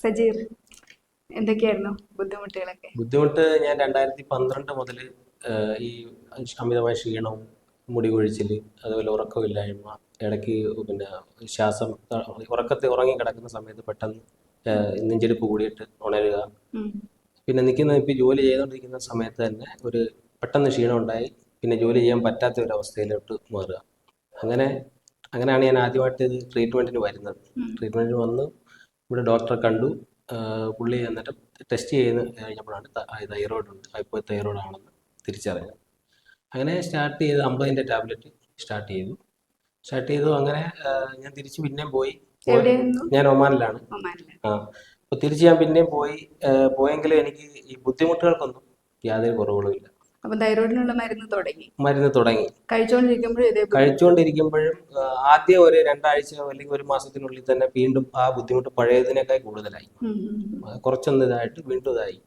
സജീർ എന്തൊക്കെയായിരുന്നു ബുദ്ധിമുട്ടുകളൊക്കെ? ബുദ്ധിമുട്ട് ഞാൻ രണ്ടായിരത്തി പന്ത്രണ്ട് മുതൽ ഈ അമിതമായ ക്ഷീണവും മുടി കൊഴിച്ചിൽ അതുപോലെ ഉറക്കമില്ലായ്മ ഇടയ്ക്ക് പിന്നെ ശ്വാസം ത- ഉറക്കത്തിൽ ഉറങ്ങി കിടക്കുന്ന സമയത്ത് പെട്ടെന്ന് നെഞ്ചെടുപ്പ് കൂടിയിട്ട് ഉണരുക. പിന്നെ നിൽക്കുന്ന ഇപ്പോൾ ജോലി ചെയ്തുകൊണ്ടിരിക്കുന്ന സമയത്ത് തന്നെ ഒരു പെട്ടെന്ന് ക്ഷീണം ഉണ്ടായി പിന്നെ ജോലി ചെയ്യാൻ പറ്റാത്ത ഒരു അവസ്ഥയിലോട്ട് മാറുക. അങ്ങനെ അങ്ങനെയാണ് ഞാൻ ആദ്യമായിട്ട് ഇത് ട്രീറ്റ്മെന്റിന് വരുന്നത്. ട്രീറ്റ്മെന്റിന് വന്ന് ഇവിടെ ഡോക്ടറെ കണ്ടു. പുള്ളി എന്നിട്ട് ടെസ്റ്റ് ചെയ്ത് കഴിഞ്ഞപ്പോഴാണ് തൈറോയിഡ് ഉണ്ട്. ഹൈപ്പോ തൈറോയിഡ് ആണെന്ന് തിരിച്ചറിഞ്ഞത് അങ്ങനെ സ്റ്റാർട്ട് ചെയ്ത് അമ്പതിന്റെ ടാബ്ലറ്റ് സ്റ്റാർട്ട് ചെയ്തു. സ്റ്റാർട്ട് ചെയ്തു. അങ്ങനെ ഞാൻ തിരിച്ച് പിന്നെയും പോയി. ഞാൻ ഒമാനിലാണ്. ഒമാനിൽ. ആ അപ്പോൾ തിരിച്ച് ഞാൻ പിന്നെയും പോയി. പോയെങ്കിലും എനിക്ക് ഈ ബുദ്ധിമുട്ടുകൾക്കൊന്നും യാതൊരു കുറവുകളുമില്ല അപ്പൊ തൈറോയിഡിനുള്ള മരുന്ന് തുടങ്ങി. മരുന്ന് തുടങ്ങി. കഴിച്ചുകൊണ്ടിരിക്കുമ്പോഴും കഴിച്ചുകൊണ്ടിരിക്കുമ്പോഴും ആദ്യം ഒരു രണ്ടാഴ്ച അല്ലെങ്കിൽ ഒരു മാസത്തിനുള്ളിൽ തന്നെ വീണ്ടും ആ ബുദ്ധിമുട്ട് പഴയതിനേക്കാൾ കൂടുതലായി. കുറച്ചൊന്ന് ഇതായിട്ട് വീണ്ടും ഇതായി.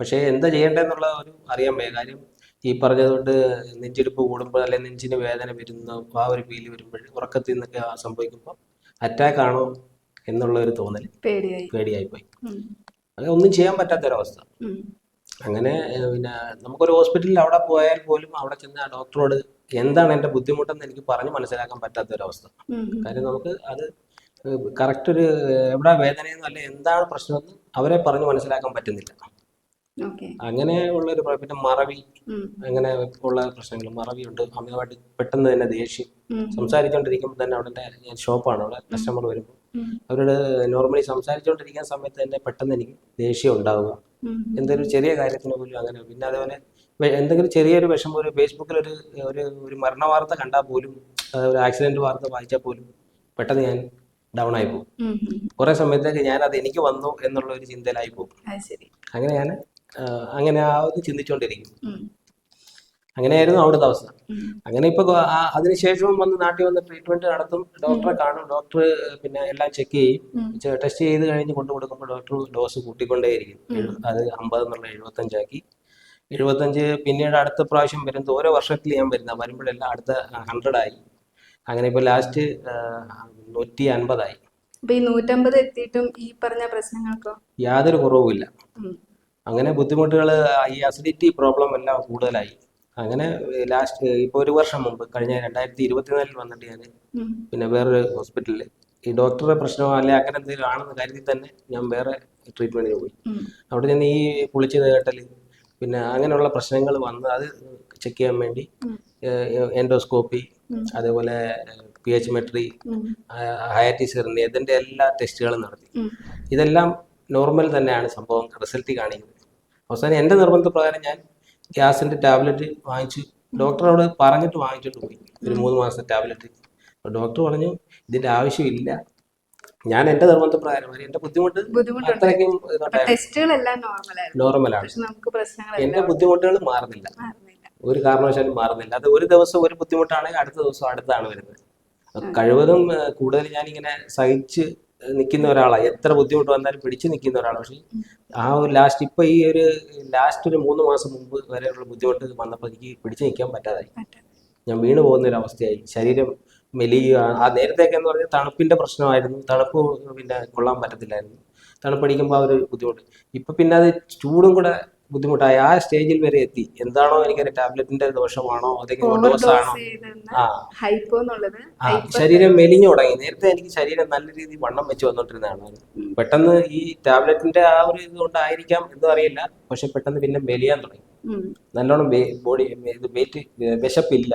പക്ഷേ എന്താ ചെയ്യേണ്ടതെന്നുള്ള ഒരു അറിയാൻ വയ്യ. കാര്യം ഈ പറഞ്ഞതുകൊണ്ട് നെഞ്ചെടുപ്പ് കൂടുമ്പോൾ അല്ലെങ്കിൽ നെഞ്ചിന് വേദന വരുന്ന ആ ഒരു ഫീൽ വരുമ്പോൾ ഉറക്കത്തിൽ നിന്നൊക്കെ സംഭവിക്കുമ്പോൾ അറ്റാക്ക് ആണോ എന്നുള്ള ഒരു തോന്നൽ പേടിയായി. പോയി. ഒന്നും ചെയ്യാൻ പറ്റാത്തൊരവസ്ഥ. അങ്ങനെ പിന്നെ നമുക്കൊരു ഹോസ്പിറ്റലിൽ അവിടെ പോയാൽ പോലും അവിടെ ചെന്ന് ആ ഡോക്ടറോട് എന്താണ് എന്റെ ബുദ്ധിമുട്ടെന്ന് എനിക്ക് പറഞ്ഞ് മനസ്സിലാക്കാൻ പറ്റാത്തൊരവസ്ഥ. ഒരു അവസ്ഥ കാര്യം നമുക്ക് അത് കറക്റ്റ് ഒരു എവിടെ വേദനയെന്നും അല്ലെ എന്താണ് പ്രശ്നമെന്ന് അവരെ പറഞ്ഞ് മനസ്സിലാക്കാൻ പറ്റുന്നില്ല. അങ്ങനെ ഉള്ള ഒരു പിന്നെ മറവി അങ്ങനെ ഉള്ള പ്രശ്നങ്ങൾ മറവിയുണ്ട് അമിതമായിട്ട് പെട്ടെന്ന് തന്നെ ദേഷ്യം സംസാരിച്ചുകൊണ്ടിരിക്കുമ്പോൾ തന്നെ അവിടെ ഞാൻ ഷോപ്പാണ് അവിടെ കസ്റ്റമർ വരുമ്പോൾ അവരോട് നോർമലി സംസാരിച്ചുകൊണ്ടിരിക്കുന്ന സമയത്ത് തന്നെ പെട്ടെന്ന് എനിക്ക് ദേഷ്യം ഉണ്ടാവുക. എന്തെങ്കിലും ചെറിയ കാര്യത്തിന് പോലും അങ്ങനെ. പിന്നെ അതേപോലെ എന്തെങ്കിലും ചെറിയൊരു വിഷമം ഒരു ഫേസ്ബുക്കിൽ ഒരു ഒരു ഒരു മരണ വാർത്ത കണ്ടാൽ പോലും ഒരു ആക്സിഡന്റ് വാർത്ത വായിച്ചാൽ പോലും പെട്ടെന്ന് ഞാൻ ഡൗൺ ആയി പോകും. കുറെ സമയത്തേക്ക് ഞാൻ അത് എനിക്ക് വന്നു എന്നുള്ള ഒരു ചിന്തയിലായി പോകും. അങ്ങനെ ഞാൻ അങ്ങനെ ആ ഒരു ചിന്തിച്ചുകൊണ്ടിരിക്കും അങ്ങനെയായിരുന്നു അവിടുത്തെ അവസ്ഥ. അങ്ങനെ ഇപ്പൊ അതിനുശേഷവും വന്ന് നാട്ടിൽ വന്ന് ട്രീറ്റ്മെന്റ് നടത്തും. ഡോക്ടറെ കാണും. ഡോക്ടർ പിന്നെ എല്ലാം ചെക്ക് ചെയ്യും. ടെസ്റ്റ് ചെയ്ത് കഴിഞ്ഞ് കൊണ്ടു കൊടുക്കുമ്പോൾ ഡോക്ടർ ഡോസ് കൂട്ടിക്കൊണ്ടേയിരിക്കും. അത് അമ്പത് എന്നുള്ള എഴുപത്തഞ്ചാക്കി. എഴുപത്തഞ്ച് പിന്നീട് അടുത്ത പ്രാവശ്യം വരുന്നത് ഓരോ വർഷത്തിൽ ഞാൻ വരുന്ന വരുമ്പോഴെല്ലാം അടുത്ത ഹൺഡ്രഡ് ആയി. അങ്ങനെ ഇപ്പൊ ലാസ്റ്റ് നൂറ്റി അൻപതായി. ഈ നൂറ്റമ്പത് എത്തിയിട്ടും ഈ പറഞ്ഞ പ്രശ്നങ്ങൾക്കോ? യാതൊരു കുറവുമില്ല. അങ്ങനെ ബുദ്ധിമുട്ടുകൾ ഈ അസിഡിറ്റി പ്രോബ്ലം എല്ലാം കൂടുതലായി. അങ്ങനെ ലാസ്റ്റ് ഇപ്പോൾ ഒരു വർഷം മുമ്പ് കഴിഞ്ഞ രണ്ടായിരത്തി ഇരുപത്തിനാലിൽ വന്നിട്ട് ഞാൻ പിന്നെ വേറൊരു ഹോസ്പിറ്റലിൽ ഈ ഡോക്ടറുടെ പ്രശ്നമോ അല്ലെ അങ്ങനെ എന്തെങ്കിലും ആണെന്ന് കരുതി തന്നെ ഞാൻ വേറെ ട്രീറ്റ്മെന്റിന് പോയി. അവിടെ നിന്ന് ഈ പുളിച്ച് കേട്ടൽ പിന്നെ അങ്ങനെയുള്ള പ്രശ്നങ്ങൾ വന്ന് അത് ചെക്ക് ചെയ്യാൻ വേണ്ടി എൻഡോസ്കോപ്പി. അതേപോലെ പി എച്ച് മെട്രി ഉം, ഹയാറ്റിസിറിനി ഇതിന്റെ എല്ലാ ടെസ്റ്റുകളും നടത്തി. ഇതെല്ലാം നോർമൽ തന്നെയാണ് സംഭവം. റിസൾട്ട് കാണിക്കുന്നത്. അവസാനം എന്റെ നിർബന്ധപ്രകാരം ഞാൻ ഗ്യാസിന്റെ ടാബ്ലറ്റ് വാങ്ങിച്ച് ഡോക്ടറോട് പറഞ്ഞിട്ട് വാങ്ങിച്ചിട്ട് പോയി. ഒരു മൂന്ന് മാസത്തെ ടാബ്ലറ്റ്. അപ്പോൾ ഡോക്ടർ പറഞ്ഞു ഇതിന്റെ ആവശ്യമില്ല. ഞാൻ എന്റെ നിർബന്ധപ്രകാരം പ്രകാരം എന്റെ ബുദ്ധിമുട്ട് അത്രയ്ക്കും നോർമലാണ് എന്റെ ബുദ്ധിമുട്ടുകൾ മാറുന്നില്ല. ഒരു കാരണവശാലും മാറുന്നില്ല. അത് ഒരു ദിവസം ഒരു ബുദ്ധിമുട്ടാണെങ്കിൽ അടുത്ത ദിവസം അടുത്താണ് വരുന്നത്. കഴിവതും കൂടുതൽ ഞാനിങ്ങനെ സഹിച്ച് നിൽക്കുന്ന ഒരാളാണ് എത്ര ബുദ്ധിമുട്ട് വന്നാലും പിടിച്ച് നിൽക്കുന്ന ഒരാളാണ് പക്ഷേ ആ ഒരു ലാസ്റ്റ് ഇപ്പം ഈ ഒരു ലാസ്റ്റ് ഒരു മൂന്ന് മാസം മുമ്പ് വരെയുള്ള ബുദ്ധിമുട്ട് വന്നപ്പോൾ എനിക്ക് പിടിച്ച് നിൽക്കാൻ പറ്റാതായി. ഞാൻ വീണ് പോകുന്ന ഒരു അവസ്ഥയായി. ശരീരം മെലിയുക ആ നേരത്തെയൊക്കെ എന്ന് പറഞ്ഞാൽ തണുപ്പിന്റെ പ്രശ്നമായിരുന്നു. തണുപ്പ് പിന്നെ കൊള്ളാൻ പറ്റത്തില്ലായിരുന്നു. തണുപ്പടിക്കുമ്പോൾ ആ ഒരു ബുദ്ധിമുട്ട്. ഇപ്പം പിന്നെ അത് ചൂടും കൂടെ ബുദ്ധിമുട്ടായി. ആ സ്റ്റേജിൽ വരെ എത്തി. എന്താണോ എനിക്കൊരു ടാബ്ലറ്റിന്റെ ദോഷമാണോ ഡോസ് ആണോ ആ. ആ ശരീരം മെലിഞ്ഞു തുടങ്ങി. നേരത്തെ എനിക്ക് ശരീരം നല്ല രീതിയിൽ വണ്ണം വെച്ച് വന്നോണ്ടിരുന്നതാണ്. പെട്ടെന്ന് ഈ ടാബ്ലറ്റിന്റെ ആ ഒരു ഇത് കൊണ്ടായിരിക്കാം എന്നും അറിയില്ല. പക്ഷെ പെട്ടെന്ന് പിന്നെ മെലിയാൻ തുടങ്ങി. നല്ലോണം ബോഡി ഇത് വെയിറ്റ് വിശപ്പില്ല.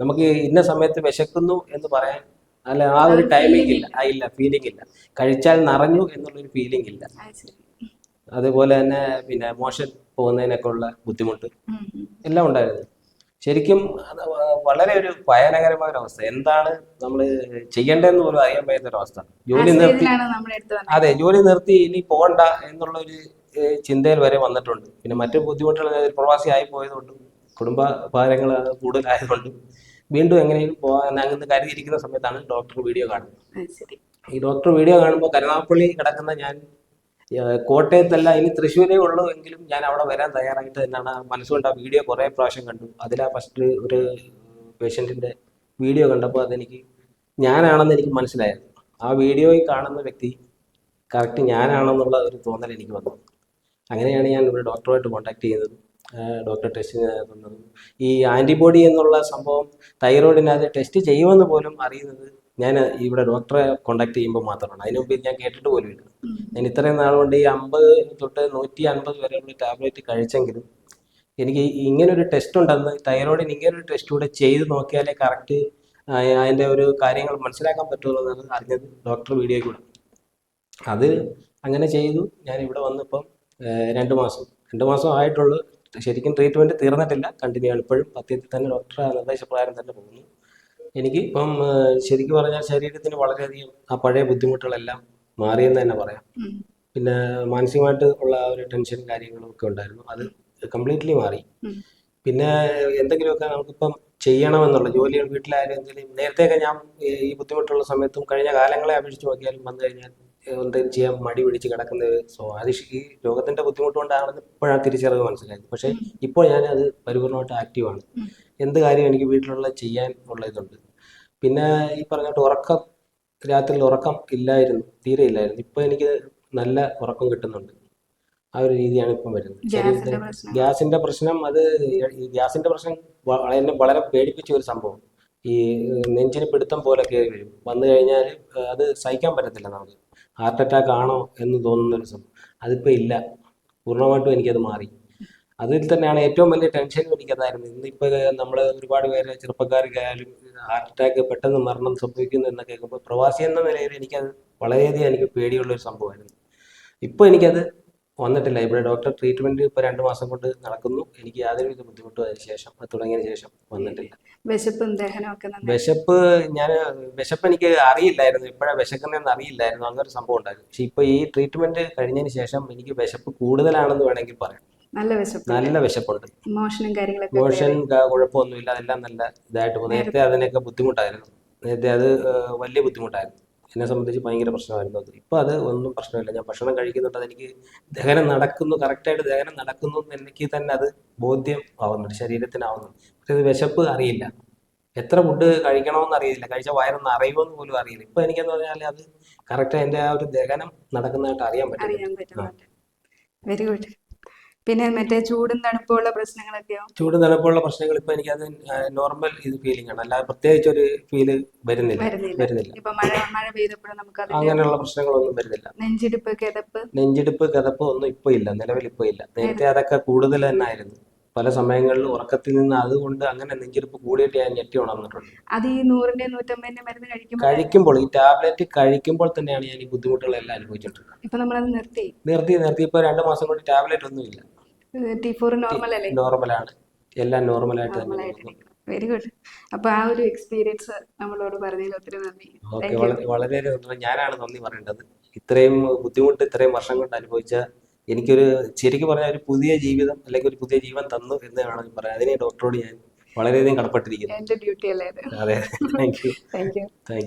നമുക്ക് ഇന്ന സമയത്ത് വിശക്കുന്നു എന്ന് പറയാൻ അല്ല ആ ഒരു ടൈമിംഗ് ഇല്ല. ഇല്ല. ഫീലിംഗ് ഇല്ല കഴിച്ചാൽ നിറഞ്ഞു എന്നുള്ളൊരു ഫീലിംഗ് ഇല്ല. അതുപോലെ തന്നെ പിന്നെ മോഷൻ പോകുന്നതിനൊക്കെ ഉള്ള ബുദ്ധിമുട്ട്. എല്ലാം ഉണ്ടായിരുന്നു. ശരിക്കും അത് വളരെ ഒരു ഭയാനകരമായ ഒരു അവസ്ഥ. എന്താണ് നമ്മൾ ചെയ്യേണ്ടതെന്ന് പോലും അറിയാൻ വയ്യാത്ത ഒരു അവസ്ഥ. ജോലി നിർത്തി അതെ ജോലി നിർത്തി ഇനി പോകണ്ട എന്നുള്ള ഒരു ചിന്തയിൽ വരെ വന്നിട്ടുണ്ട്. പിന്നെ മറ്റു ബുദ്ധിമുട്ടുകൾ പ്രവാസി ആയി പോയതുകൊണ്ടും കുടുംബ ഭാരങ്ങൾ കൂടുതലായതുകൊണ്ടും വീണ്ടും എങ്ങനെയും പോകാൻ അങ്ങനെ കരുതിയിരിക്കുന്ന സമയത്താണ് ഡോക്ടർ വീഡിയോ കാണുന്നത്. ഈ ഡോക്ടർ വീഡിയോ കാണുമ്പോൾ കരുനാഗപ്പള്ളി കിടക്കുന്ന ഞാൻ കോട്ടയത്തല്ല ഇനി തൃശ്ശൂരേ ഉള്ളൂ എങ്കിലും ഞാൻ അവിടെ വരാൻ തയ്യാറായിട്ട് തന്നെയാണ്. മനസ്സുകൊണ്ട് ആ വീഡിയോ കുറേ പ്രാവശ്യം കണ്ടു. അതിലാ ഫസ്റ്റ് ഒരു പേഷ്യന്റിന്റെ വീഡിയോ കണ്ടപ്പോൾ അതെനിക്ക് ഞാനാണെന്ന് എനിക്ക് മനസ്സിലായത്. ആ വീഡിയോയിൽ കാണുന്ന വ്യക്തി കറക്റ്റ് ഞാനാണെന്നുള്ള ഒരു തോന്നൽ എനിക്ക് വന്നു. അങ്ങനെയാണ് ഞാൻ ഇവിടെ ഡോക്ടറുമായിട്ട് കോൺടാക്ട് ചെയ്തത് ഡോക്ടർ ടെസ്റ്റ് ഈ ആന്റിബോഡി എന്നുള്ള സംഭവം തൈറോയിഡിനകത്ത് ടെസ്റ്റ് ചെയ്യുമെന്ന് പോലും അറിയുന്നത് ഞാൻ ഇവിടെ ഡോക്ടറെ കോണ്ടാക്ട് ചെയ്യുമ്പോൾ മാത്രമാണ്. അതിനു മുമ്പ് ഞാൻ കേട്ടിട്ട് പോലും ഇല്ല. ഞാൻ ഇത്രയും നാൾ കൊണ്ട് ഈ അമ്പത് തൊട്ട് നൂറ്റി അൻപത് വരെയുള്ള ടാബ്ലറ്റ് കഴിച്ചെങ്കിലും എനിക്ക് ഇങ്ങനൊരു ടെസ്റ്റ് ഉണ്ടെന്ന് തൈറോയിഡിന് ഇങ്ങനൊരു ടെസ്റ്റ് കൂടെ ചെയ്ത് നോക്കിയാലേ കറക്റ്റ് അതിന്റെ ഒരു കാര്യങ്ങൾ മനസ്സിലാക്കാൻ പറ്റുള്ളൂ എന്നാണ് അറിഞ്ഞത് ഡോക്ടർ വീഡിയോ കൂടെ. അത് അങ്ങനെ ചെയ്തു. ഞാൻ ഇവിടെ വന്നിപ്പം രണ്ട് മാസം രണ്ട് മാസം ആയിട്ടുള്ളൂ. ശരിക്കും ട്രീറ്റ്മെന്റ് തീർന്നിട്ടില്ല. കണ്ടിന്യൂ ആണ്. ഇപ്പോഴും പത്യത്തിൽ തന്നെ ഡോക്ടറെ നിർദ്ദേശപ്രകാരം തന്നെ പോകുന്നു. എനിക്ക് ഇപ്പം ശരിക്കും പറഞ്ഞാൽ ശരീരത്തിന് വളരെയധികം ആ പഴയ ബുദ്ധിമുട്ടുകളെല്ലാം മാറിയെന്ന് തന്നെ പറയാം. പിന്നെ മാനസികമായിട്ട് ഉള്ള ഒരു ടെൻഷൻ കാര്യങ്ങളും ഒക്കെ ഉണ്ടായിരുന്നു. അത് കംപ്ലീറ്റ്ലി മാറി. പിന്നെ എന്തെങ്കിലുമൊക്കെ നമുക്കിപ്പം ചെയ്യണമെന്നുള്ള ജോലികൾ വീട്ടിലായാലും എന്തെങ്കിലും നേരത്തെയൊക്കെ ഞാൻ ഈ ഈ ബുദ്ധിമുട്ടുള്ള സമയത്തും കഴിഞ്ഞ കാലങ്ങളെ അപേക്ഷിച്ച് നോക്കിയാലും വന്നു കഴിഞ്ഞാൽ എന്തെങ്കിലും ചെയ്യാൻ മടി പിടിച്ച് കിടക്കുന്ന സോ അത് ഈ രോഗത്തിന്റെ ബുദ്ധിമുട്ട് കൊണ്ടാണെന്ന് ഇപ്പോഴാണ് തിരിച്ചറിവ് മനസ്സിലായത്. പക്ഷെ ഇപ്പോൾ ഞാൻ അത് പരിപൂർണമായിട്ട് ആക്റ്റീവാണ്. എന്ത് കാര്യം എനിക്ക് വീട്ടിലുള്ള ചെയ്യാൻ ഉള്ള ഇതുണ്ട് പിന്നെ ഈ പറഞ്ഞിട്ട് ഉറക്കം രാത്രിയിൽ ഉറക്കം ഇല്ലായിരുന്നു തീരെ ഇല്ലായിരുന്നു. ഇപ്പൊ എനിക്ക് നല്ല ഉറക്കം കിട്ടുന്നുണ്ട്. ആ ഒരു രീതിയാണ് ഇപ്പം വരുന്നത്. ഗ്യാസിന്റെ പ്രശ്നം. അത് ഈ ഗ്യാസിന്റെ പ്രശ്നം എന്നെ വളരെ പേടിപ്പിച്ച ഒരു സംഭവം. ഈ നെഞ്ചിന് പിടുത്തം പോലെ കയറി വരും. വന്നു കഴിഞ്ഞാൽ അത് സഹിക്കാൻ പറ്റത്തില്ല നമുക്ക്. ഹാർട്ട് അറ്റാക്ക് ആണോ എന്ന് തോന്നുന്ന ഒരു സംഭവം. അതിപ്പോൾ ഇല്ല. പൂർണമായിട്ടും എനിക്കത് മാറി. അതിൽ തന്നെയാണ് ഏറ്റവും വലിയ ടെൻഷൻ പിടിക്കുന്നതായിരുന്നു ഇന്നിപ്പോൾ നമ്മൾ ഒരുപാട് പേര് ചെറുപ്പക്കാർക്കായാലും ഹാർട്ട് അറ്റാക്ക് പെട്ടെന്ന് മരണം സംഭവിക്കുന്നു എന്ന് കേൾക്കുമ്പോൾ പ്രവാസി എന്ന നിലയിൽ എനിക്കത് വളരെയധികം എനിക്ക് പേടിയുള്ള ഒരു സംഭവമായിരുന്നു. ഇപ്പോൾ എനിക്കത് വന്നിട്ടില്ല. ഇവിടെ ഡോക്ടർ ട്രീറ്റ്മെന്റ് ഇപ്പോൾ രണ്ട് മാസം കൊണ്ട് നടക്കുന്നു. എനിക്ക് യാതൊരുവിധ ബുദ്ധിമുട്ടും അതിന് ശേഷം തുടങ്ങിയതിന് ശേഷം വന്നിട്ടില്ല. വിശപ്പും വിശപ്പ് ഞാൻ വിശപ്പ് എനിക്ക് അറിയില്ലായിരുന്നു. ഇപ്പോഴാണ് വിശക്കുന്നതെന്ന് അറിയില്ലായിരുന്നു. അങ്ങനെ ഒരു സംഭവം ഉണ്ടായിരുന്നു. പക്ഷെ ഇപ്പോൾ ഈ ട്രീറ്റ്മെന്റ് കഴിഞ്ഞതിന് ശേഷം എനിക്ക് വിശപ്പ് കൂടുതലാണെന്ന് വേണമെങ്കിൽ പറയാം. നല്ല വിശപ്പ് നല്ല വിശപ്പുണ്ട്. മോഷനും കാര്യങ്ങളൊക്കെ മോഷൻ കുഴപ്പമൊന്നുമില്ല അതെല്ലാം നല്ല ഇതായിട്ട് പോകും നേരത്തെ അതിനൊക്കെ ബുദ്ധിമുട്ടായിരുന്നു. നേരത്തെ അത് വലിയ ബുദ്ധിമുട്ടായിരുന്നു. എന്നെ സംബന്ധിച്ച് ഭയങ്കര പ്രശ്നമായിരുന്നു അത്. ഇപ്പൊ അത് ഒന്നും പ്രശ്നമില്ല. ഞാൻ ഭക്ഷണം കഴിക്കുന്നുണ്ട് അതെനിക്ക് ദഹനം നടക്കുന്നു കറക്റ്റായിട്ട് ദഹനം നടക്കുന്നു എനിക്ക് തന്നെ അത് ബോധ്യം ആവുന്നുണ്ട് ശരീരത്തിനാവുന്നുണ്ട്. പക്ഷെ ഇത് വിശപ്പ് അറിയില്ല. എത്ര ഫുഡ് കഴിക്കണമെന്ന് അറിയില്ല. കഴിച്ച വയറൊന്ന് അറിയുമെന്ന് പോലും അറിയില്ല. ഇപ്പൊ എനിക്കെന്ന് പറഞ്ഞാൽ അത് കറക്റ്റ് എന്റെ ആ ഒരു ദഹനം നടക്കുന്നതായിട്ട് അറിയാൻ പറ്റും വെരി ഗുഡ് പിന്നെ മറ്റേ ചൂടും തണുപ്പുള്ള പ്രശ്നങ്ങളൊക്കെയോ? ചൂടും തണുപ്പുള്ള പ്രശ്നങ്ങൾ ഇപ്പൊ എനിക്ക് അത് നോർമൽ ഇത് ഫീലിംഗ് ആണ്. അല്ലാതെ പ്രത്യേകിച്ച് ഒരു ഫീൽ വരുന്നില്ല. വരുന്നില്ല. ഇപ്പൊ മഴ മഴ പെയ്തപ്പോഴും നമുക്ക് അങ്ങനെയുള്ള പ്രശ്നങ്ങളൊന്നും വരുന്നില്ല. നെഞ്ചിടിപ്പ് കിതപ്പ്? നെഞ്ചിടിപ്പ് കിതപ്പ് ഒന്നും ഇപ്പൊ ഇല്ല. നിലവിൽ ഇപ്പൊ ഇല്ല. നേരത്തെ അതൊക്കെ കൂടുതൽ തന്നെ ആയിരുന്നു. പല സമയങ്ങളിൽ ഉറക്കത്തിൽ നിന്ന് അതുകൊണ്ട് അങ്ങനെ നെഞ്ചിരിപ്പ് കൂടിയിട്ട് ഞാൻ ഞെട്ടി ഉണർന്നിട്ടുണ്ട്. അത് ഈ നൂറിന്റെ നൂറ്റമ്പതിന്റെ മരുന്ന് കഴിക്കുമ്പോൾ കഴിക്കുമ്പോൾ ഈ ടാബ്ലറ്റ് കഴിക്കുമ്പോൾ തന്നെയാണ് ഞാൻ ഈ ബുദ്ധിമുട്ടുകളെല്ലാം അനുഭവിച്ചിട്ടുള്ളത്. ഇപ്പൊ നമ്മളത് നിർത്തി. നിർത്തി നിർത്തി. ഇപ്പൊ രണ്ട് മാസം കൊണ്ട് ടാബ്ലറ്റ് ഒന്നും ഇല്ല. ടി ഫോർ നോർമൽ അല്ലേ? നോർമലാണ് എല്ലാം നോർമലായിട്ട് തന്നെ പോകുന്നു വെരി ഗുഡ് അപ്പൊ ആ ഒരു എക്സ്പീരിയൻസ് നമ്മളോട് പറഞ്ഞതിൽ ഒത്തിരി നന്ദി. ഓക്കെ വളരെ വളരെ നന്ദി. ഞാനാണ് നന്ദി പറയേണ്ടത്. ഇത്രയും ബുദ്ധിമുട്ട് ഇത്രയും വർഷം കൊണ്ട് അനുഭവിച്ച എനിക്കൊരു ശരിക്കും പറഞ്ഞാൽ ഒരു പുതിയ ജീവിതം അല്ലെങ്കിൽ ഒരു പുതിയ ജീവൻ തന്നു എന്ന് വേണമെങ്കിൽ പറയാം. അതിനെ ഡോക്ടറോട് ഞാൻ വളരെയധികം കടപ്പെട്ടിരിക്കുന്നു. അതെ. Thank you thank you